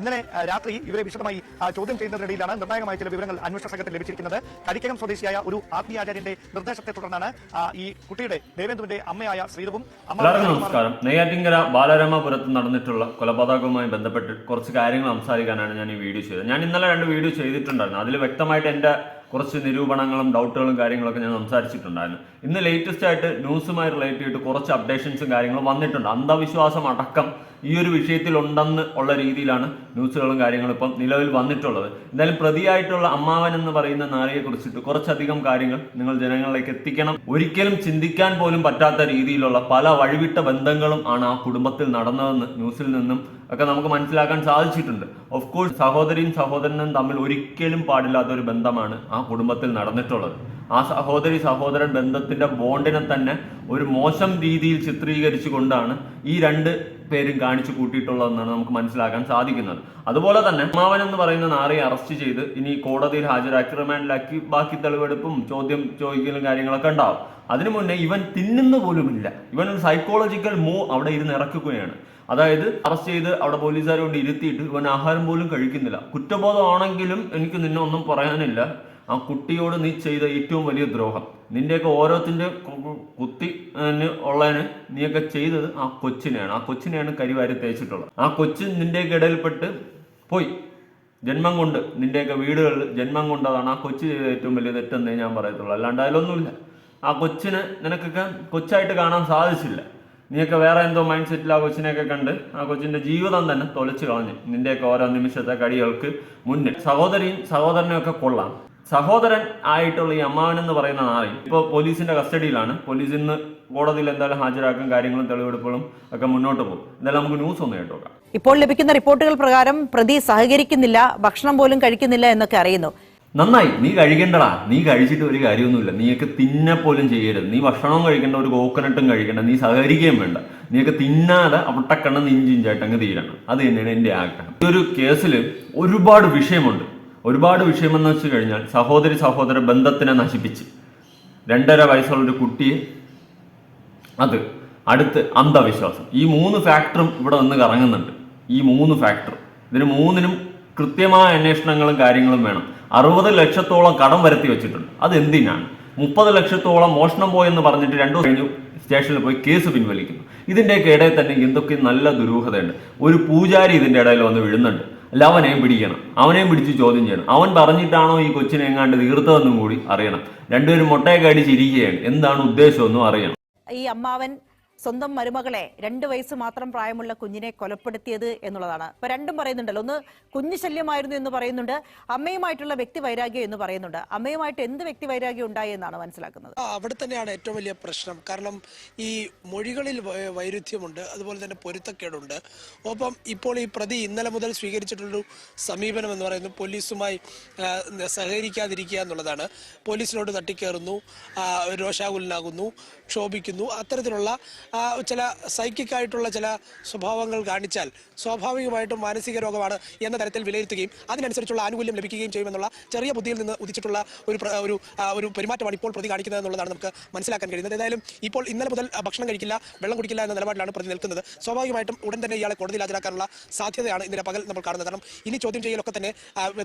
ഇന്നലെ രാത്രി ഇവരെ വിശദമായി ചോദ്യം ചെയ്യുന്നതിനിടയിലാണ് നിർണായകമായ ചില വിവരങ്ങൾ അന്വേഷണ സംഘത്തിൽ ലഭിച്ചിരിക്കുന്നത്. കരിക്കകം സ്വദേശിയായ ഒരു ആത്മീയാചാര്യന്റെ നിർദ്ദേശത്തെ തുടർന്നാണ് ഈ കുട്ടിയുടെ ദേവേന്ദ്രന്റെ അമ്മയായ ശ്രീധവും നമസ്കാരം. നെയ്യാറ്റിങ്കര ബാലരാമപുരത്ത് നടന്നിട്ടുള്ള കൊലപാതകവുമായി ബന്ധപ്പെട്ട് കുറച്ച് കാര്യങ്ങൾ സംസാരിക്കാനാണ് ഞാൻ ഈ വീഡിയോ ചെയ്തത്. ഞാൻ ഇന്നലെ രണ്ട് വീഡിയോ ചെയ്തിട്ടുണ്ടായിരുന്നു. അതിൽ വ്യക്തമായിട്ട് എന്റെ കുറച്ച് നിരൂപണങ്ങളും ഡൗട്ടുകളും കാര്യങ്ങളൊക്കെ ഞാൻ സംസാരിച്ചിട്ടുണ്ടായിരുന്നു. ഇന്ന് ലേറ്റസ്റ്റ് ആയിട്ട് ന്യൂസുമായി റിലേറ്റ് ചെയ്തിട്ട് കുറച്ച് അപ്ഡേഷൻസും കാര്യങ്ങളും വന്നിട്ടുണ്ട്. അന്ധവിശ്വാസം അടക്കം ഈ ഒരു വിഷയത്തിൽ ഉണ്ടെന്ന് ഉള്ള രീതിയിലാണ് ന്യൂസുകളും കാര്യങ്ങളും ഇപ്പം നിലവിൽ വന്നിട്ടുള്ളത്. എന്തായാലും പ്രതിയായിട്ടുള്ള അമ്മാവൻ എന്ന് പറയുന്ന നാരിയെ കുറിച്ചിട്ട് കുറച്ചധികം കാര്യങ്ങൾ നിങ്ങൾ ജനങ്ങളിലേക്ക് എത്തിക്കണം. ഒരിക്കലും ചിന്തിക്കാൻ പോലും പറ്റാത്ത രീതിയിലുള്ള പല വഴിവിട്ട ബന്ധങ്ങളും ആണ് ആ കുടുംബത്തിൽ നടന്നതെന്ന് ന്യൂസിൽ നിന്നും ഒക്കെ നമുക്ക് മനസ്സിലാക്കാൻ സാധിച്ചിട്ടുണ്ട്. ഓഫ് കോഴ്സ് സഹോദരിയും സഹോദരനും തമ്മിൽ ഒരിക്കലും പാടില്ലാത്ത ഒരു ബന്ധമാണ് ആ കുടുംബത്തിൽ നടന്നിട്ടുള്ളത്. ആ സഹോദരി സഹോദരൻ ബന്ധത്തിന്റെ ബോണ്ടിനെ തന്നെ ഒരു മോശം രീതിയിൽ ചിത്രീകരിച്ചു കൊണ്ടാണ് ഈ രണ്ട് പേരും കാണിച്ചു കൂട്ടിയിട്ടുള്ളതെന്നാണ് നമുക്ക് മനസ്സിലാക്കാൻ സാധിക്കുന്നത്. അതുപോലെ തന്നെ അമ്മാവൻ എന്ന് പറയുന്ന നാറിയെ അറസ്റ്റ് ചെയ്ത് ഇനി കോടതിയിൽ ഹാജരാക്കി റിമാൻഡിലാക്കി ബാക്കി തെളിവെടുപ്പും ചോദ്യം ചോദിക്കലും കാര്യങ്ങളൊക്കെ ഉണ്ടാവും. അതിനു മുന്നേ ഇവൻ തിന്നുന്ന പോലുമില്ല. ഇവൻ ഒരു സൈക്കോളജിക്കൽ മൂവ് അവിടെ ഇരുന്ന് ഇറക്കുകയാണ്. അതായത് അറസ്റ്റ് ചെയ്ത് അവിടെ പോലീസുകാരെ കൊണ്ട് ഇരുത്തിയിട്ട് ഇവൻ ആഹാരം പോലും കഴിക്കുന്നില്ല. കുറ്റബോധമാണെങ്കിലും എനിക്ക് നിന്നെ ഒന്നും പറയാനില്ല. ആ കുട്ടിയോട് നീ ചെയ്ത ഏറ്റവും വലിയ ദ്രോഹം. നിന്റെയൊക്കെ ഓരോത്തിന്റെ കുത്തി ഉള്ളതിന് നീയൊക്കെ ചെയ്തത് ആ കൊച്ചിനെയാണ്. ആ കൊച്ചിനെയാണ് കരിവാരി തേച്ചിട്ടുള്ളത്. ആ കൊച്ചു നിന്റെയൊക്കെ ഇടയിൽപ്പെട്ട് പോയി. ജന്മം കൊണ്ട് നിന്റെയൊക്കെ വീടുകളിൽ ജന്മം കൊണ്ടതാണ് ആ കൊച്ചു ചെയ്ത ഏറ്റവും വലിയ തെറ്റെന്നേ ഞാൻ പറയത്തുള്ളൂ. അല്ലാണ്ട് അതിലൊന്നുമില്ല. ആ കൊച്ചിനെ നിനക്കൊക്കെ കൊച്ചായിട്ട് കാണാൻ സാധിച്ചില്ല. നീയൊക്കെ വേറെ എന്തോ മൈൻഡ് സെറ്റിൽ ആ കൊച്ചിനെയൊക്കെ കണ്ട് ആ കൊച്ചിന്റെ ജീവിതം തന്നെ തൊലച്ചു കളഞ്ഞു. നിന്റെയൊക്കെ ഓരോ നിമിഷത്തെ കടികൾക്ക് മുന്നിൽ. സഹോദരിയും സഹോദരനും ഒക്കെ കൊള്ളാം. സഹോദരൻ ആയിട്ടുള്ള ഈ അമ്മാവൻ എന്ന് പറയുന്ന നാളെ ഇപ്പോൾ പോലീസിന്റെ കസ്റ്റഡിയിലാണ്. പോലീസ് ഇന്ന് കോടതിയിൽ എന്തായാലും ഹാജരാക്കും കാര്യങ്ങളും തെളിവെടുപ്പുകളും ഒക്കെ മുന്നോട്ട് പോകും. എന്തായാലും നമുക്ക് ന്യൂസ് ഒന്ന് കേട്ടോക്കാം. ഇപ്പോൾ ലഭിക്കുന്ന റിപ്പോർട്ടുകൾ പ്രകാരം പ്രതി സഹകരിക്കുന്നില്ല ഭക്ഷണം പോലും കഴിക്കുന്നില്ല എന്നൊക്കെ അറിയുന്നു. നന്നായി നീ കഴിക്കണ്ടടാ. നീ കഴിച്ചിട്ട് ഒരു കാര്യമൊന്നുമില്ല. നീയൊക്കെ തിന്നെ പോലും ചെയ്യരുത്. നീ ഭക്ഷണവും കഴിക്കേണ്ട ഒരു കോക്കനട്ടും കഴിക്കണ്ട നീ സഹകരിക്കുകയും വേണ്ട. നീയൊക്കെ തിന്നാതെ അവിട്ടക്കണ്ണ നെഞ്ചിഞ്ചായിട്ട് അങ്ങ് തീരണം. അത് തന്നെയാണ് എന്റെ ആഗ്രഹം. ഈ ഒരു കേസിൽ ഒരുപാട് വിഷയമുണ്ട്. ഒരുപാട് വിഷയമെന്ന് വെച്ച് കഴിഞ്ഞാൽ സഹോദരി സഹോദര ബന്ധത്തിനെ നശിപ്പിച്ച്. രണ്ടര വയസ്സുള്ള ഒരു കുട്ടിയെ അത് അടുത്ത് അന്ധവിശ്വാസം. ഈ മൂന്ന് ഫാക്ടറും ഇവിടെ വന്ന് കറങ്ങുന്നുണ്ട്. ഈ മൂന്ന് ഫാക്ടർ ഇതിന് മൂന്നിനും കൃത്യമായ അന്വേഷണങ്ങളും കാര്യങ്ങളും വേണം. അറുപത് ലക്ഷത്തോളം കടം വരുത്തി വെച്ചിട്ടുണ്ട്. അത് എന്തിനാണ് മുപ്പത് ലക്ഷത്തോളം മോഷണം പോയെന്ന് പറഞ്ഞിട്ട് രണ്ടു കഴിഞ്ഞു സ്റ്റേഷനിൽ പോയി കേസ് പിൻവലിക്കുന്നു. ഇതിന്റെയൊക്കെ ഇടയിൽ തന്നെ എന്തൊക്കെ നല്ല ദുരൂഹതയുണ്ട്. ഒരു പൂജാരി ഇതിന്റെ ഇടയിൽ വന്ന് വീഴുന്നുണ്ട്. അല്ല അവനെയും പിടിക്കണം. അവനെയും പിടിച്ച് ചോദ്യം ചെയ്യണം. അവൻ പറഞ്ഞിട്ടാണോ ഈ കൊച്ചിനെ എങ്ങാണ്ട് തീർത്തതെന്നും കൂടി അറിയണം. രണ്ടുപേരും മുട്ടയൊക്കെ അടിച്ചിരിക്കുകയാണ് എന്താണ് ഉദ്ദേശമെന്നും അറിയണം. ഈ അമ്മാവൻ സ്വന്തം മരുമകളെ രണ്ട് വയസ്സ് മാത്രം പ്രായമുള്ള കുഞ്ഞിനെ കൊലപ്പെടുത്തിയത് എന്നുള്ളതാണ്. ഇപ്പൊ രണ്ടും പറയുന്നുണ്ടല്ലോ. ഒന്ന് കുഞ്ഞു ശല്യമായിരുന്നു എന്ന് പറയുന്നുണ്ട്. അമ്മയുമായിട്ടുള്ള വ്യക്തി വൈരാഗ്യം എന്ന് പറയുന്നുണ്ട്. അമ്മയുമായിട്ട് എന്ത് വ്യക്തി വൈരാഗ്യം ഉണ്ടായി എന്നാണ് മനസ്സിലാക്കുന്നത്? അവിടെ തന്നെയാണ് ഏറ്റവും വലിയ പ്രശ്നം. കാരണം ഈ മൊഴികളിൽ വൈരുദ്ധ്യമുണ്ട്. അതുപോലെ തന്നെ പൊരുത്തക്കേടുണ്ട്. ഒപ്പം ഇപ്പോൾ ഈ പ്രതി ഇന്നലെ മുതൽ സ്വീകരിച്ചിട്ടുള്ളൊരു സമീപനം എന്ന് പറയുന്നത് പോലീസുമായി സഹകരിക്കാതിരിക്കുക എന്നുള്ളതാണ്. പോലീസിനോട് തട്ടിക്കേറുന്നു. രോഷാകുലനാകുന്നു. ക്ഷോഭിക്കുന്നു. അത്തരത്തിലുള്ള ചില സൈക്കിക് ആയിട്ടുള്ള ചില സ്വഭാവങ്ങൾ കാണിച്ചാൽ സ്വാഭാവികമായിട്ടും മാനസിക രോഗമാണ് എന്ന തരത്തിൽ വിലയിരുത്തുകയും അതിനനുസരിച്ചുള്ള ആനുകൂല്യം ലഭിക്കുകയും ചെയ്യുമെന്നുള്ള ചെറിയ ബുദ്ധിയിൽ നിന്ന് ഉദിച്ചിട്ടുള്ള ഒരു ഒരു ഒരു പെരുമാറ്റമാണ് ഇപ്പോൾ പ്രതി കാണിക്കുന്നത് എന്നുള്ളതാണ് നമുക്ക് മനസ്സിലാക്കാൻ കഴിയുന്നത്. ഏതായാലും ഇപ്പോൾ ഇന്നലെ മുതൽ ഭക്ഷണം കഴിക്കില്ല വെള്ളം കുടിക്കില്ല എന്ന നിലപാടിലാണ് പ്രതി നിൽക്കുന്നത്. സ്വാഭാവികമായിട്ടും ഉടൻ തന്നെ ഇയാളെ കോടതിയിൽ ഹാജരാക്കാനുള്ള സാധ്യതയാണ് ഇന്നലെ പകൽ നമ്മൾ കാണുന്നത്. കാരണം ഇനി ചോദ്യം ചെയ്യലൊക്കെ തന്നെ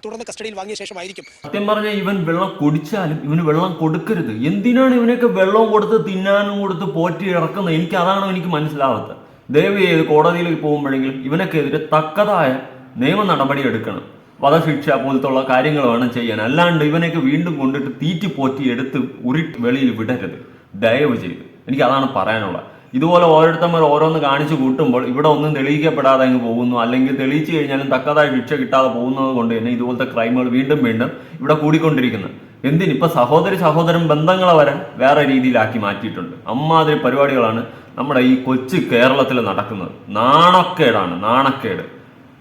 തുടർന്ന് കസ്റ്റഡിയിൽ വാങ്ങിയ ശേഷമായിരിക്കും. സത്യം പറഞ്ഞാൽ ഇവൻ വെള്ളം കുടിച്ചാലും ഇവന് വെള്ളം കൊടുക്കരുത്. എന്തിനാണ് ഇവനൊക്കെ വെള്ളം കൊടുത്ത് തിന്നാനും കൊടുത്ത് പോറ്റി ഇറക്കുന്നത്? എനിക്ക് അതാണ് എനിക്ക് മനസ്സിലാവാത്തത്? ദയവ് ചെയ്ത് കോടതിയിൽ പോകുമ്പോഴെങ്കിലും ഇവനൊക്കെതിരെ തക്കതായ നിയമ നടപടി എടുക്കണം. വധശിക്ഷ പോലത്തുള്ള കാര്യങ്ങൾ വേണം ചെയ്യാൻ. അല്ലാണ്ട് ഇവനൊക്കെ വീണ്ടും കൊണ്ടിട്ട് തീറ്റി പോറ്റി എടുത്ത് ഉരി വെളിയിൽ വിടരുത്. ദയവ് ചെയ്ത്. എനിക്ക് അതാണ് പറയാനുള്ളത്. ഇതുപോലെ ഓരോരുത്തന്മാർ ഓരോന്ന് കാണിച്ചു കൂട്ടുമ്പോൾ ഇവിടെ ഒന്നും തെളിയിക്കപ്പെടാതെ അങ്ങ് പോകുന്നു. അല്ലെങ്കിൽ തെളിയിച്ചു കഴിഞ്ഞാലും തക്കതായ ശിക്ഷ കിട്ടാതെ പോകുന്നത് കൊണ്ട് തന്നെ ഇതുപോലത്തെ ക്രൈമുകൾ വീണ്ടും വീണ്ടും ഇവിടെ കൂടിക്കൊണ്ടിരിക്കുന്നു. എന്തിനിപ്പോൾ സഹോദരി സഹോദരൻ ബന്ധങ്ങളെ വരെ വേറെ രീതിയിലാക്കി മാറ്റിയിട്ടുണ്ട്. അമ്മാതിരി പരിപാടികളാണ് നമ്മുടെ ഈ കൊച്ചു കേരളത്തിൽ നടക്കുന്നത്. നാണക്കേടാണ് നാണക്കേട്.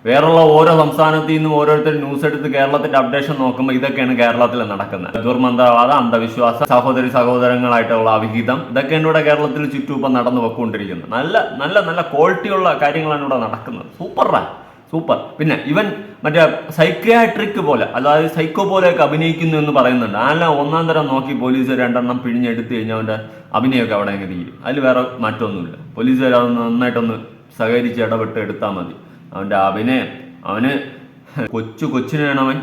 വേറുള്ള ഓരോ സംസ്ഥാനത്തു നിന്നും ഓരോരുത്തർ ന്യൂസ് എടുത്ത് കേരളത്തിന്റെ അപ്ഡേഷൻ നോക്കുമ്പോൾ ഇതൊക്കെയാണ് കേരളത്തിൽ നടക്കുന്നത്. ദുർമന്ത്രവാദം അന്ധവിശ്വാസ സഹോദരി സഹോദരങ്ങളായിട്ടുള്ള അവിഹിതം ഇതൊക്കെയാണ് ഇവിടെ കേരളത്തിൽ ചുറ്റുപ്പം നടന്നു പോയിക്കൊണ്ടിരിക്കുന്നത്. നല്ല നല്ല നല്ല ക്വാളിറ്റിയുള്ള കാര്യങ്ങളാണ് ഇവിടെ നടക്കുന്നത്. സൂപ്പറാ സൂപ്പർ പിന്നെ ഇവൻ മറ്റേ സൈക്യാട്രിക് പോലെ അതായത് സൈക്കോ പോലെയൊക്കെ അഭിനയിക്കുന്നു എന്ന് പറയുന്നുണ്ട്. അല്ല ഒന്നാം തരം നോക്കി പോലീസ് രണ്ടെണ്ണം പിഴിഞ്ഞെടുത്ത് കഴിഞ്ഞാൽ അവന്റെ അഭിനയമൊക്കെ അവിടെ അങ്ങനെ തീരും. അതിൽ വേറെ മാറ്റമൊന്നുമില്ല. പോലീസുകാർ അത് നന്നായിട്ടൊന്ന് സഹകരിച്ച് ഇടപെട്ട് എടുത്താൽ മതി. അവന്റെ അഭിനയം അവന് കൊച്ചു കൊച്ചിനാണ് അവൻ.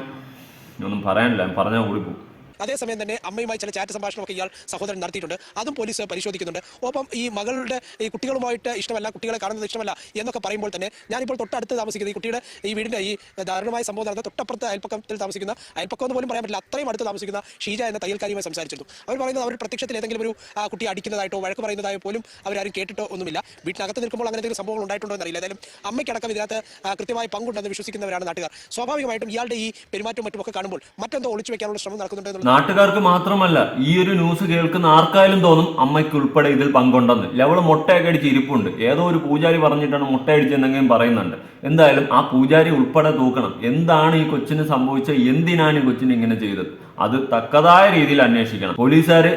ഒന്നും പറയാനില്ല പറഞ്ഞാൽ പറഞ്ഞാൽ കൂടിപ്പോകും അതേസമയം തന്നെ അമ്മയുമായി ചില ചാറ്റ് സംഭാഷണമൊക്കെ ഇയാൾ സഹോദരൻ നടത്തിയിട്ടുണ്ട്. അതും പോലീസ് പരിശോധിക്കുന്നുണ്ട്. ഒപ്പം ഈ മകളുടെ ഈ കുട്ടികളുമായിട്ട് ഇഷ്ടമല്ല കുട്ടികളെ കാണുന്നത് ഇഷ്ടമല്ല എന്നൊക്കെ പറയുമ്പോൾ തന്നെ ഞാനിപ്പോൾ തൊട്ടടുത്ത് താമസിക്കുന്ന ഈ കുട്ടിയുടെ ഈ വീടിന്റെ ഈ ദാരുണമായ സംഭവം നടന്ന തൊട്ടപ്പുറത്ത് അയൽപ്പക്കത്തിൽ താമസിക്കുന്ന അയൽപ്പക്കം എന്ന് പോലും പറയാൻ പറ്റില്ല അത്രയും അടുത്ത് താമസിക്കുന്ന ഷീജ എന്ന തയ്യൽക്കാരിയുമായി സംസാരിച്ചിരുന്നു. അവർ പറയുന്നത് അവർ പ്രത്യക്ഷത്തിൽ ഏതെങ്കിലും ഒരു കുട്ടി അടിക്കുന്നതായിട്ടോ വഴക്ക് പറയുന്നതായോ പോലും അവരാരും കേട്ടിട്ടോ ഒന്നുമില്ല. വീട്ടിനകത്ത് നിൽക്കുമ്പോൾ അങ്ങനെ എന്തെങ്കിലും സംഭവങ്ങൾ ഉണ്ടായിട്ടുണ്ടോ എന്നറിയില്ല. ഏതായാലും അമ്മയ്ക്കടക്കം ഇതിനകത്ത് കൃത്യമായ പങ്കുണ്ടെന്ന് വിശ്വസിക്കുന്നവരാണ് നാട്ടുകാർ. സ്വാഭാവികമായിട്ടും ഇയാളുടെ ഈ പെരുമാറ്റവും മറ്റുമൊക്കെ കാണുമ്പോൾ മറ്റെന്തോ ഒളിച്ചു വെക്കാനുള്ള ശ്രമം നടക്കുന്നുണ്ട് നാട്ടുകാർക്ക് മാത്രമല്ല ഈ ഒരു ന്യൂസ് കേൾക്കുന്ന ആർക്കായാലും തോന്നും അമ്മയ്ക്ക് ഉൾപ്പെടെ ഇതിൽ പങ്കുണ്ടെന്ന്. ലവൾ മുട്ടയൊക്കെ അടിച്ച് ഇരിപ്പുണ്ട്. ഏതോ ഒരു പൂജാരി പറഞ്ഞിട്ടാണ് മുട്ട അടിച്ചെന്നെങ്കിലും പറയുന്നുണ്ട്. എന്തായാലും ആ പൂജാരി ഉൾപ്പെടെ തൂക്കണം. എന്താണ് ഈ കൊച്ചിന് സംഭവിച്ചത്? എന്തിനാണ് ഈ കൊച്ചിന് ഇങ്ങനെ ചെയ്തത്? അത് തക്കതായ രീതിയിൽ അന്വേഷിക്കണം. പോലീസുകാർ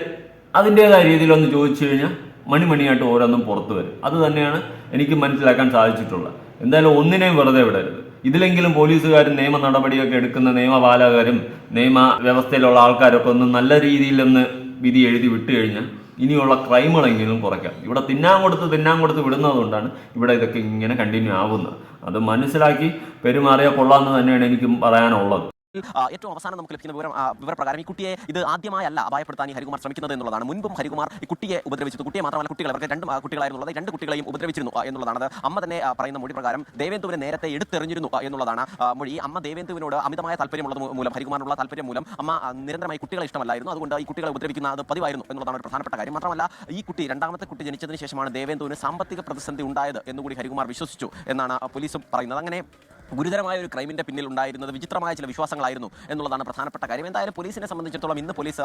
അതിന്റെതായ രീതിയിൽ ഒന്ന് ചോദിച്ചു കഴിഞ്ഞാൽ മണിമണിയായിട്ട് ഓരോന്നും പുറത്തു വരും. അത് തന്നെയാണ് എനിക്ക് മനസ്സിലാക്കാൻ സാധിച്ചിട്ടുള്ളത്. എന്തായാലും ഒന്നിനെയും വെറുതെ വിടരുത്. ഇതിലെങ്കിലും പോലീസുകാരും നിയമ നടപടിയൊക്കെ എടുക്കുന്ന നിയമപാലകരും നിയമ വ്യവസ്ഥയിലുള്ള ആൾക്കാരൊക്കെ ഒന്ന് നല്ല രീതിയിലൊന്ന് വിധി എഴുതി വിട്ടു കഴിഞ്ഞാൽ ഇനിയുള്ള ക്രൈമുകളെങ്കിലും കുറയ്ക്കാം. ഇവിടെ തിന്നാൻ കൊടുത്ത് തിന്നാൻ കൊടുത്ത് വിടുന്നതുകൊണ്ടാണ് ഇവിടെ ഇതൊക്കെ ഇങ്ങനെ കണ്ടിന്യൂ ആവുന്നത്. അത് മനസ്സിലാക്കി പെരുമാറിയ കൊള്ളാമെന്ന് തന്നെയാണ് എനിക്കും പറയാനുള്ളത്. ഏറ്റവും അവസാനം നമുക്ക് ലഭിക്കുന്ന വിവരം വിവരപ്രകാരം ഈ കുട്ടിയെ ഇത് ആദ്യമായല്ല അപായപ്പെടുത്താൻ ഈ ഹരികുമാർ ശ്രമിക്കുന്നത് എന്നുള്ളതാണ്. മുൻപും ഹരികുമാർ ഈ കുട്ടിയെ ഉപദ്രവിച്ചത് കുട്ടിയെ മാത്രമല്ല കുട്ടികളെ അവർക്ക് രണ്ട് കുട്ടികളായിരുന്നുള്ളത്. രണ്ട് കുട്ടികളെയും ഉപദ്രവിച്ചിരുന്നു എന്നുള്ളതാണ്. അമ്മ തന്നെ പറയുന്ന മൊഴി പ്രകാരം ദേവേന്ദുവിനെ നേരത്തെ എടുത്തെറിഞ്ഞിരുന്നു എന്നുള്ളതാണ് മൊഴി. അമ്മ ദേവേന്ദുവിനോട് അമിതമായ താല്പര്യമുള്ളത് മൂലം ഹരികുമാറിനുള്ള താല്പര്യം മൂലം അമ്മ നിരന്തരമായി കുട്ടികളെ ഇഷ്ടമല്ലായിരുന്നു. അതുകൊണ്ട് ഈ കുട്ടികളെ ഉപദ്രവിക്കുന്ന അത് പതിവായിരുന്നു എന്നുള്ളതാണ് ഒരു പ്രധാനപ്പെട്ട കാര്യം. മാത്രമല്ല ഈ കുട്ടി രണ്ടാമത്തെ കുട്ടി ജനിച്ചതിന് ശേഷമാണ് ദേവേന്ദുവിന് സാമ്പത്തിക പ്രതിസന്ധി ഉണ്ടായത് എന്നുകൂടി ഹരികുമാർ വിശ്വസിച്ചു എന്നാണ് പോലീസും പറയുന്നത്. അങ്ങനെ ഗുരുതരമായ ഒരു ക്രൈമിന്റെ പിന്നിൽ ഉണ്ടായിരുന്നത് വിചിത്രമായ ചില വിശ്വാസങ്ങളായിരുന്നു എന്നുള്ളതാണ് പ്രധാനപ്പെട്ട കാര്യം. എന്തായാലും പോലീസിനെ സംബന്ധിച്ചിടത്തോളം ഇന്ന് പോലീസ്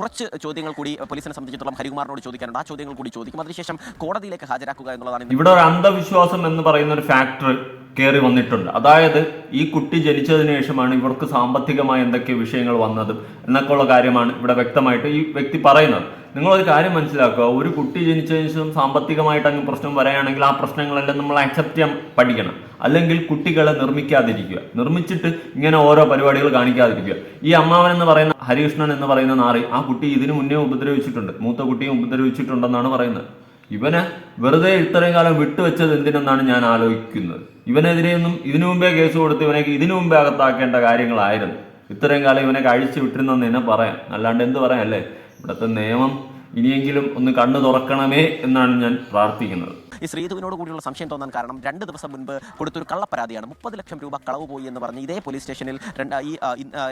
കുറച്ച് ചോദ്യങ്ങൾ കൂടി പോലീസിനെ സംബന്ധിച്ചിടത്തോളം ഹരികുമാറിനോട് ചോദിക്കാനുണ്ട്. ആ ചോദ്യങ്ങൾ കൂടി ചോദിക്കും. അതിനുശേഷം കോടതിയിലേക്ക് ഹാജരാക്കുക എന്നുള്ളതാണ് ഇവിടെ ഒരു അന്ധവിശ്വാസം എന്ന് പറയുന്ന ഒരു ഫാക്ടർ കയറി വന്നിട്ടുണ്ട്. അതായത് ഈ കുട്ടി ജനിച്ചതിന് ശേഷമാണ് ഇവർക്ക് സാമ്പത്തികമായ എന്തൊക്കെ വിഷയങ്ങൾ വന്നത് എന്നൊക്കെയുള്ള കാര്യമാണ് ഇവിടെ വ്യക്തമായിട്ട് ഈ വ്യക്തി പറയുന്നത്. നിങ്ങളൊരു കാര്യം മനസ്സിലാക്കുക. ഒരു കുട്ടി ജനിച്ചതിന് ശേഷം സാമ്പത്തികമായിട്ട് അങ്ങ് പ്രശ്നം വരികയാണെങ്കിൽ ആ പ്രശ്നങ്ങളെല്ലാം നമ്മൾ അക്സെപ്റ്റ് ചെയ്യാൻ പഠിക്കണം. അല്ലെങ്കിൽ കുട്ടികളെ നിർമ്മിക്കാതിരിക്കുക. നിർമ്മിച്ചിട്ട് ഇങ്ങനെ ഓരോ പരിപാടികൾ കാണിക്കാതിരിക്കുക. ഈ അമ്മാവൻ എന്ന് പറയുന്ന ഹരികൃഷ്ണൻ എന്ന് പറയുന്ന നാറി ആ കുട്ടി ഇതിനു മുന്നേ ഉപദ്രവിച്ചിട്ടുണ്ട്. മൂത്ത കുട്ടിയും ഉപദ്രവിച്ചിട്ടുണ്ടെന്നാണ് പറയുന്നത്. ഇവനെ വെറുതെ ഇത്രയും കാലം വിട്ടുവെച്ചത് എന്തിനെന്നാണ് ഞാൻ ആലോചിക്കുന്നത്. ഇവനെതിരെയൊന്നും ഇതിനു മുമ്പേ കേസ് കൊടുത്ത് ഇവനെ ഇതിനു മുമ്പേ അകത്താക്കേണ്ട കാര്യങ്ങളായിരുന്നു. ഇത്രയും കാലം ഇവനെ കഴിച്ചു വിട്ടിരുന്നെന്ന് തന്നെ പറയാം. അല്ലാണ്ട് എന്ത് പറയാം അല്ലേ? ഇവിടുത്തെ നിയമം ഇനിയെങ്കിലും ഒന്ന് കണ്ണു തുറക്കണമേ എന്നാണ് ഞാൻ പ്രാർത്ഥിക്കുന്നത്. ഈ ശ്രീധുവിനോട് കൂടിയുള്ള സംശയം തോന്നാൻ കാരണം രണ്ട് ദിവസം മുൻപ് കൊടുത്തൊരു കള്ളപ്പരാതിയാണ്. മുപ്പത് ലക്ഷം രൂപ കളവ് പോയി എന്ന് പറഞ്ഞ് ഇതേ പോലീസ് സ്റ്റേഷനിൽ രണ്ട് ഈ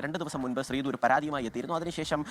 രണ്ട് ദിവസം മുൻപ് ശ്രീധു ഒരു പരാതിയുമായി എത്തിയിരുന്നു. അതിനുശേഷം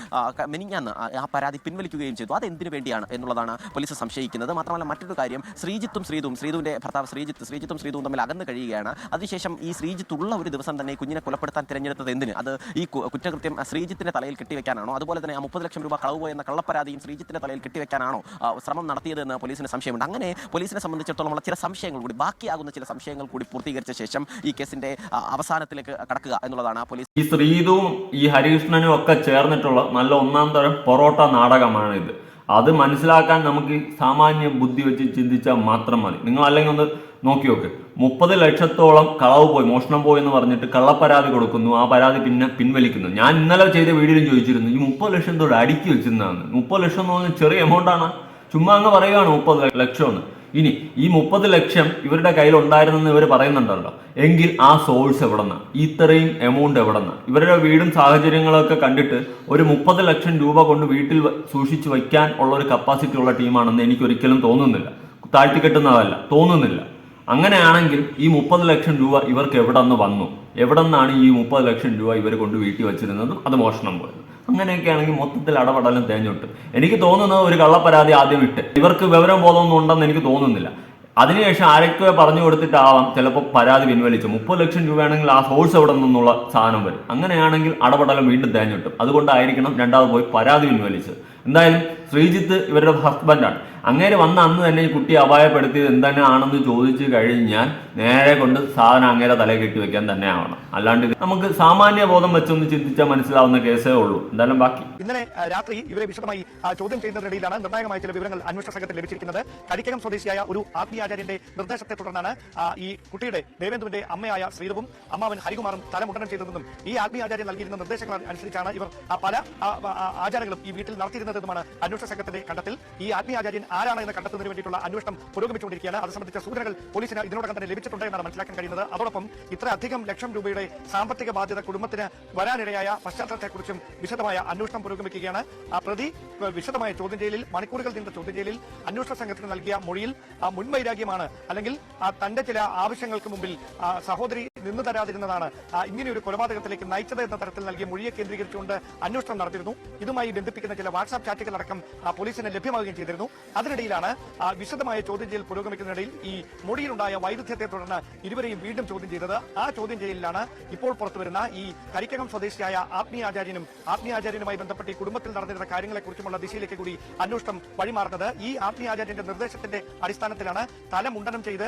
മിനിഞ്ഞാന്ന് ആ- പരാതി പിൻവലിക്കുകയും ചെയ്തു. അത് എന്തിനു വേണ്ടിയാണ് എന്നുള്ളതാണ് പോലീസ് സംശയിക്കുന്നത്. മാത്രമല്ല മറ്റൊരു കാര്യം ശ്രീജിത്തും ശ്രീധുവും ശ്രീധുവിന്റെ ഭർത്താവ് ശ്രീജിത്ത് ശ്രീജിത്തും ശ്രീധുവും തമ്മിൽ അകന്നു കഴിയുകയാണ്. അതിനുശേഷം ഈ ശ്രീജിത്ത് ഉള്ള ഒരു ദിവസം തന്നെ കുഞ്ഞിനെ കൊലപ്പെടുത്താൻ തിരഞ്ഞെടുത്തത് എന്തിന്? അത് ഈ കുറ്റകൃത്യം ശ്രീജിത്തിന്റെ തലയിൽ കെട്ടിവെക്കാനാണോ? അതുപോലെ തന്നെ ആ മുപ്പത് ലക്ഷം രൂപ കളവ് പോയെന്ന കള്ളപ്പരാതിയും ശ്രീജിത്തിന്റെ തലയിൽ കെട്ടിവെക്കാനാണോ ശ്രമം നടത്തിയതെന്ന് പോലീസിന് സംശയമുണ്ട്. അങ്ങനെ പോലീസിനെ സംബന്ധിച്ചിടത്തോളം ചില സംശയങ്ങൾ കൂടി ബാക്കിയാകുന്ന ചില സംശയങ്ങൾ കൂടി പൂർത്തീകരിച്ച ശേഷം ഈ കേസിന്റെ അവസാനത്തിലേക്ക് കടക്കുക എന്നുള്ളതാണ് പോലീസ് ഈ ശ്രീതുവും ഈ ഹരികൃഷ്ണനും ഒക്കെ ചേർന്നിട്ടുള്ള നല്ല ഒന്നാം തരം പൊറോട്ട നാടകമാണ് ഇത് അത് മനസ്സിലാക്കാൻ നമുക്ക് സാമാന്യ ബുദ്ധി വെച്ച് ചിന്തിച്ചാൽ മാത്രം മതി. നിങ്ങൾ അല്ലെങ്കിൽ ഒന്ന് നോക്കി നോക്ക്. മുപ്പത് ലക്ഷത്തോളം കളവ് പോയി മോഷണം പോയി എന്ന് പറഞ്ഞിട്ട് കള്ളപ്പരാതി കൊടുക്കുന്നു. ആ പരാതി പിന്നെ പിൻവലിക്കുന്നു. ഞാൻ ഇന്നലെ ചെയ്ത വീഡിയോയിലും ചോദിച്ചിരുന്നു ഈ മുപ്പത് ലക്ഷം തൊട്ട് അടുക്കി വെച്ചിരുന്നതാണ് മുപ്പത് ലക്ഷം എന്ന് പറഞ്ഞാൽ ചെറിയ എമൗണ്ട് ആണ്. ചുമ്മാ അങ്ങ് പറയുകയാണ് മുപ്പത് ലക്ഷം എന്ന് ഇനി ഈ മുപ്പത് ലക്ഷം ഇവരുടെ കയ്യിൽ ഉണ്ടായിരുന്നെന്ന് ഇവർ പറയുന്നുണ്ടല്ലോ. എങ്കിൽ ആ സോഴ്സ് എവിടെന്ന? ഇത്രയും എമൗണ്ട് എവിടെന്ന? ഇവരുടെ വീടും സാഹചര്യങ്ങളൊക്കെ കണ്ടിട്ട് ഒരു മുപ്പത് ലക്ഷം രൂപ കൊണ്ട് വീട്ടിൽ സൂക്ഷിച്ചു വയ്ക്കാൻ ഉള്ള ഒരു കപ്പാസിറ്റി ഉള്ള ടീമാണെന്ന് എനിക്ക് ഒരിക്കലും തോന്നുന്നില്ല. താഴ്ത്തിക്കെട്ടുന്നതല്ല തോന്നുന്നില്ല. അങ്ങനെയാണെങ്കിൽ ഈ മുപ്പത് ലക്ഷം രൂപ ഇവർക്ക് എവിടെ നിന്ന് വന്നു? എവിടെ നിന്നാണ് ഈ മുപ്പത് ലക്ഷം രൂപ ഇവർ കൊണ്ട് വീട്ടിൽ വെച്ചിരുന്നതും അത് മോഷണം പോയത്? അങ്ങനെയൊക്കെ ആണെങ്കിൽ മൊത്തത്തിൽ അടപടലും തേഞ്ഞോട്ട് എനിക്ക് തോന്നുന്നത് ഒരു കള്ളപ്പരാതി ആദ്യം ഇട്ട്. ഇവർക്ക് വിവരം ബോധമൊന്നും ഉണ്ടെന്ന് എനിക്ക് തോന്നുന്നില്ല. അതിനുശേഷം ആരൊക്കെ പറഞ്ഞു കൊടുത്തിട്ടാവാം ചിലപ്പോൾ പരാതി പിൻവലിച്ചു. മുപ്പത് ലക്ഷം രൂപയാണെങ്കിൽ ആ സോഴ്സ് എവിടെ നിന്നുള്ള സാധനം വരും. അങ്ങനെയാണെങ്കിൽ അടപടലം വീണ്ടും തേഞ്ഞിട്ടും അതുകൊണ്ടായിരിക്കണം രണ്ടാമത് പോയി പരാതി പിൻവലിച്ചത്. എന്തായാലും ശ്രീജിത്ത് ഇവരുടെ ഹസ്ബൻഡാണ് അങ്ങനെ വന്ന അന്ന് തന്നെ ഈ കുട്ടി അപായപ്പെടുത്തിയത് എന്താണ് ചോദിച്ചു കഴിഞ്ഞാൽ നേരെ കൊണ്ട് സാധനം അങ്ങേരെ തലയിൽ കെട്ടി വെക്കാൻ തന്നെ ആവണം. അല്ലാണ്ട് നമുക്ക് സാമാന്യ ബോധം വെച്ചൊന്ന് ചിന്തിച്ചാൽ മനസ്സിലാവുന്ന കേസേ ഉള്ളൂ. എന്തായാലും ബാക്കി. ഇന്നലെ രാത്രി ഇവരെ വിശദമായി ചോദ്യം ചെയ്യുന്നതിനിടയിലാണ് നിർണായകമായ ചില വിവരങ്ങൾ അന്വേഷണ സംഘത്തിൽ ലഭിച്ചിരിക്കുന്നത്. കരിക്കകം സ്വദേശിയായ ഒരു ആത്മീയാചാര്യന്റെ നിർദ്ദേശത്തെ തുടർന്നാണ് ഈ കുട്ടിയുടെ ദേവേന്ദ്രന്റെ അമ്മയായ ശ്രീധവും അമ്മാവൻ ഹരികുമാറും തലമുണ്ടനം ചെയ്തതെന്നും ഈ ആത്മീയാചാര്യൻ നൽകിയിരുന്ന നിർദ്ദേശങ്ങൾ അനുസരിച്ചാണ് ഇവർ പല ആചാരങ്ങളും ഈ വീട്ടിൽ നടത്തിയിരുന്നതെന്നുമാണ് അന്വേഷണ അന്വേഷണ സംഘത്തിന്റെ കണ്ടെത്തൽ. ഈ ആത്മീയാചാര്യൻ ആരാണ് എന്ന് കണ്ടെത്തുന്നതിന് വേണ്ടിയിട്ടുള്ള അന്വേഷണം പുരോഗമിച്ചുകൊണ്ടിരിക്കുകയാണ്. അത് സംബന്ധിച്ച സൂചനകൾ പോലീസിന് ഇതിനോടകം തന്നെ ലഭിച്ചിട്ടുണ്ട് എന്നാണ് മനസ്സിലാക്കാൻ കഴിയുന്നത്. അതോടൊപ്പം ഇത്ര അധികം ലക്ഷം രൂപയുടെ സാമ്പത്തിക ബാധ്യത കുടുംബത്തിന് വരാനിടയായ പശ്ചാത്തലത്തെക്കുറിച്ചും വിശദമായ അന്വേഷണം പുരോഗമിക്കുകയാണ്. ആ പ്രതി വിശദമായ ചോദ്യം ചെയ്യലിൽ മണിക്കൂറുകൾ നീണ്ട ചോദ്യം ചെയ്യലിൽ അന്വേഷണ സംഘത്തിന് നൽകിയ മൊഴിയിൽ ആ മുൻവൈരാഗ്യമാണ് അല്ലെങ്കിൽ ആ തന്റെ ചില ആവശ്യങ്ങൾക്ക് മുമ്പിൽ സഹോദരി നിന്നു തരാതിരുന്നതാണ്. ഇങ്ങനെ ഒരു കൊലപാതകത്തിലേക്ക് നയിച്ചത് എന്ന തരത്തിൽ നൽകിയ മൊഴിയെ കേന്ദ്രീകരിച്ചുകൊണ്ട് അന്വേഷണം നടത്തിയിരുന്നു. ഇതുമായി ബന്ധിപ്പിക്കുന്ന ചില വാട്സാപ്പ് ചാറ്റുകൾ അടക്കം പോലീസിന് ലഭ്യമാവുകയും ചെയ്തിരുന്നു. അതിനിടയിലാണ് വിശദമായ ചോദ്യം ചെയ്യൽ പുരോഗമിക്കുന്നതിനിടയിൽ ഈ മൊഴിയിലുണ്ടായ വൈരുദ്ധ്യത്തെ തുടർന്ന് ഇരുവരെയും വീണ്ടും ചോദ്യം ചെയ്തത്. ആ ചോദ്യം ചെയ്യലിലാണ് ഇപ്പോൾ പുറത്തുവരുന്ന ഈ കരിക്കകം സ്വദേശിയായ ആത്മീയാചാര്യനും ആത്മീയാചാര്യനുമായി ബന്ധപ്പെട്ട് ഈ കുടുംബത്തിൽ നടന്നിരുന്ന കാര്യങ്ങളെക്കുറിച്ചുമുള്ള ദിശയിലേക്ക് കൂടി അന്വേഷണം വഴിമാറുന്നത്. ഈ ആത്മീയാചാര്യന്റെ നിർദ്ദേശത്തിന്റെ അടിസ്ഥാനത്തിലാണ് തല മുണ്ടനം ചെയ്ത്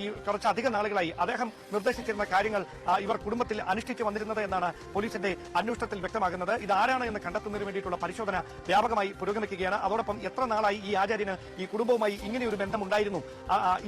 ഈ കുറച്ചധികം നാളുകളായി അദ്ദേഹം നിർദ്ദേശിച്ചിരുന്ന കാര്യങ്ങൾ ഇവർ കുടുംബത്തിൽ അനുഷ്ഠിച്ചു വന്നിരുന്നത് എന്നാണ് പോലീസിന്റെ അന്വേഷണത്തിൽ വ്യക്തമാകുന്നത്. ഇത് ആരാണ് എന്ന് കണ്ടെത്തുന്നതിന് വേണ്ടിയിട്ടുള്ള പരിശോധന വ്യാപകമായി പുരോഗമിക്കുകയാണ്. അതോടൊപ്പം എത്ര നാളായി ഈ ആചാര്യന് ഈ കുടുംബവുമായി ഇങ്ങനെ ഒരു ബന്ധമുണ്ടായിരുന്നു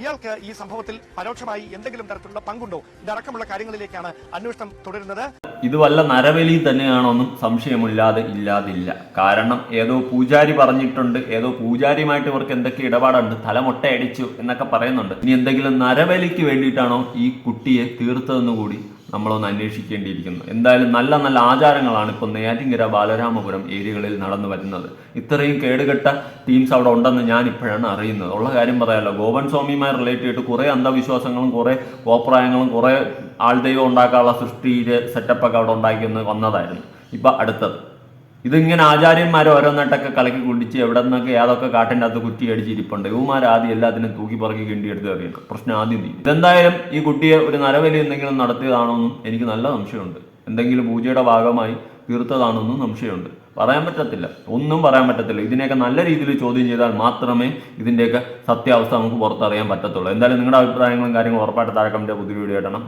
ഇയാൾക്ക് ഈ സംഭവത്തിൽ പരോക്ഷമായി എന്തെങ്കിലും തരത്തിലുള്ള പങ്കുണ്ടോ? ഇതടക്കമുള്ള കാര്യങ്ങളിലേക്കാണ് അന്വേഷണം തുടരുന്നത്. ഇത് വല്ല നരബലി തന്നെയാണോന്നും സംശയമില്ലാതെ ഇല്ലാതില്ല. കാരണം ഏതോ പൂജാരി പറഞ്ഞിട്ടുണ്ട് ഏതോ പൂജാരിയുമായിട്ട് ഇവർക്ക് എന്തൊക്കെ ഇടപാടുണ്ട് തലമൊട്ടയടിച്ചു എന്നൊക്കെ പറയുന്നുണ്ട്. ഇനി എന്തെങ്കിലും നരബലിക്ക് വേണ്ടിയിട്ടാണോ ഈ കുട്ടിയെ തീർത്തതെന്ന് കൂടി നമ്മളൊന്ന് അന്വേഷിക്കേണ്ടിയിരിക്കുന്നു. എന്തായാലും നല്ല നല്ല ആചാരങ്ങളാണ് ഇപ്പോൾ നെയ്യാറ്റിങ്കര ബാലരാമപുരം ഏരിയകളിൽ നടന്നു വരുന്നത്. ഇത്രയും കേടുകെട്ട ടീംസ് അവിടെ ഉണ്ടെന്ന് ഞാൻ ഇപ്പോഴാണ് അറിയുന്നത്. ഉള്ള കാര്യം പറയാമല്ലോ ഗോപൻ സ്വാമിയുമായി റിലേറ്റ് ചെയ്തിട്ട് കുറേ അന്ധവിശ്വാസങ്ങളും കുറേ കോപ്രായങ്ങളും കുറേ ആൾദൈവം ഉണ്ടാക്കാനുള്ള സൃഷ്ടിയിൽ സെറ്റപ്പൊക്കെ അവിടെ ഉണ്ടാക്കിയെന്ന് വന്നതായിരുന്നു. ഇപ്പം അടുത്തത്. ഇതിങ്ങനെ ആചാര്യന്മാർ ഓരോന്നിട്ടൊക്കെ കലക്കി കുടിച്ച് എവിടെ നിന്നൊക്കെ ഏതൊക്കെ കാട്ടിന്റെ അകത്ത് കുറ്റി അടിച്ച് ഇരിപ്പുണ്ട് ഇവന്മാർ ആദ്യം എല്ലാത്തിനും തൂക്കി പറക്കി കിണ്ടിയെടുത്ത് അറിയണം പ്രശ്നം ആദ്യം നീ ഇതെന്തായാലും ഈ കുട്ടിയെ ഒരു നരവലി എന്തെങ്കിലും നടത്തിയതാണോന്നും എനിക്ക് നല്ല സംശയമുണ്ട്. എന്തെങ്കിലും പൂജയുടെ ഭാഗമായി തീർത്തതാണെന്നും സംശയമുണ്ട്. പറയാൻ പറ്റത്തില്ല. ഒന്നും പറയാൻ പറ്റത്തില്ല. ഇതിനെയൊക്കെ നല്ല രീതിയിൽ ചോദ്യം ചെയ്താൽ മാത്രമേ ഇതിന്റെയൊക്കെ സത്യാവസ്ഥ നമുക്ക് പുറത്തറിയാൻ പറ്റത്തുള്ളൂ. എന്തായാലും നിങ്ങളുടെ അഭിപ്രായങ്ങളും കാര്യങ്ങളും ഉറപ്പായിട്ട് താഴെ കമന്റ് പുതിയ വീഡിയോ ഇടണം